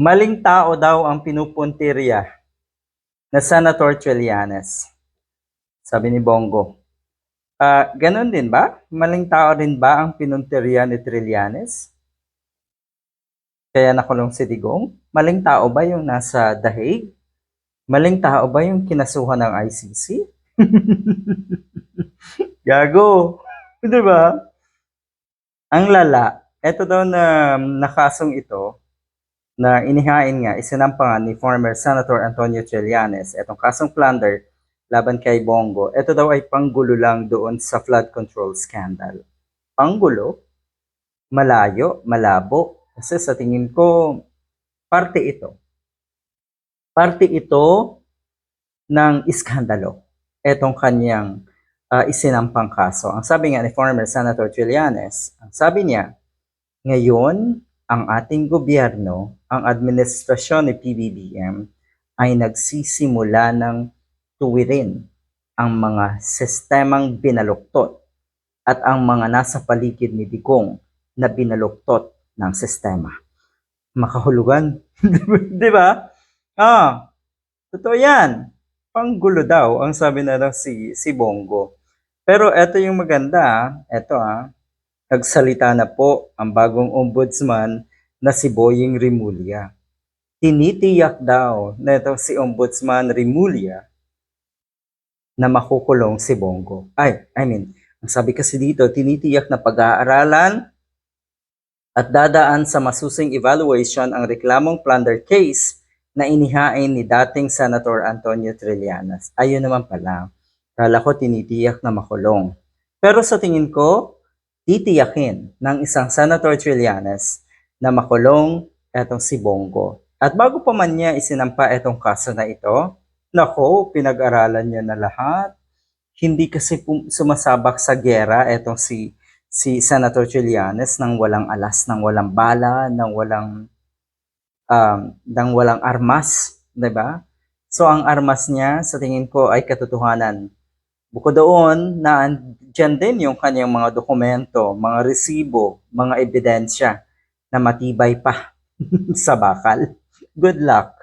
Maling tao daw ang pinupuntirya na Senator Trillanes. Sabi ni Bongo. Ah, ganun din ba? Maling tao rin ba ang pinuntirya ni Trillanes? Kaya nakulong si Digong? Maling tao ba yung nasa The Hague? Maling tao ba yung kinasuhan ng ICC? Gago. Di ba? Ang lala. Ito daw na nakasong ito na inihain nga, isinampangan ni former Senator Antonio Trillanes, itong kasong plunder laban kay Bongo. Ito daw ay panggulo lang doon sa flood control scandal. Panggulo? Malayo? Malabo? Kasi sa tingin ko, parte ito. Parte ito ng iskandalo. Etong kanyang ah, isinampang kaso. Ang sabi nga ni former Senator Trillanes, ang sabi niya, ngayon, ang ating gobyerno, ang administrasyon ni PBBM, ay nagsisimula ng tuwirin ang mga sistemang binaluktot at ang mga nasa paligid ni Digong na binaluktot ng sistema. Makahulugan. Di ba? Ah, totoo yan. Panggulo daw, ang sabi na daw si, si Bongo. Pero eto yung maganda, eto ah, nagsalita na po ang bagong ombudsman na si Boying Rimulya. Tinitiyak daw na ito si Ombudsman Rimulya na makukulong si Bongo. Ay, I mean, ang sabi kasi dito, tinitiyak na pag-aaralan at dadaan sa masusing evaluation ang reklamong plunder case na inihain ni dating Senator Antonio Trillanes. Ayun naman pala. Kala ko tinitiyak na makulong. Pero sa tingin ko, titiyakin ng isang Senator Trillanes na makulong etong si Bongo. At bago pa man niya isinampa etong kaso na ito, nako, pinag-aralan niya na lahat. Hindi kasi sumasabak sa gera etong si si Senator Trillanes nang walang alas, nang walang bala, nang walang um, nang walang armas, 'di ba? So ang armas niya sa tingin ko ay katotohanan. Bukod doon, na dyan din yung kanyang mga dokumento, mga resibo, mga ebidensya na matibay pa sa bakal. Good luck.